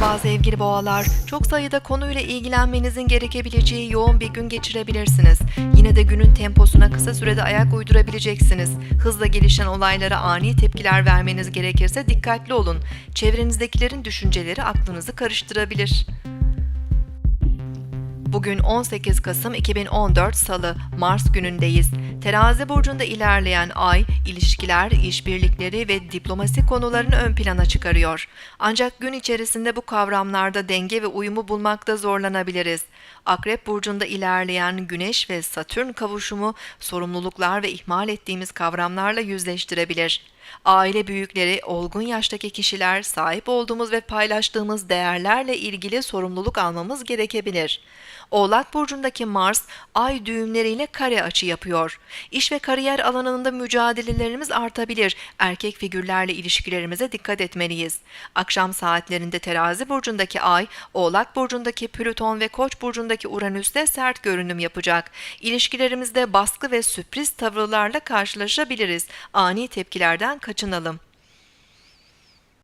Merhaba sevgili boğalar. Çok sayıda konuyla ilgilenmenizin gerekebileceği yoğun bir gün geçirebilirsiniz. Yine de günün temposuna kısa sürede ayak uydurabileceksiniz. Hızla gelişen olaylara ani tepkiler vermeniz gerekirse dikkatli olun. Çevrenizdekilerin düşünceleri aklınızı karıştırabilir. Bugün 18 Kasım 2014 Salı, Mars günündeyiz. Terazi burcunda ilerleyen ay, ilişkiler, işbirlikleri ve diplomasi konularını ön plana çıkarıyor. Ancak gün içerisinde bu kavramlarda denge ve uyumu bulmakta zorlanabiliriz. Akrep burcunda ilerleyen Güneş ve Satürn kavuşumu sorumluluklar ve ihmal ettiğimiz kavramlarla yüzleştirebilir. Aile büyükleri, olgun yaştaki kişiler sahip olduğumuz ve paylaştığımız değerlerle ilgili sorumluluk almamız gerekebilir. Oğlak burcundaki Mars, ay düğümleriyle kare açı yapıyor. İş ve kariyer alanında mücadelelerimiz artabilir. Erkek figürlerle ilişkilerimize dikkat etmeliyiz. Akşam saatlerinde Terazi burcundaki ay, Oğlak burcundaki Plüton ve Koç burcundaki Uranüs'te sert görünüm yapacak. İlişkilerimizde baskı ve sürpriz tavırlarla karşılaşabiliriz. Ani tepkilerden kaçınalım.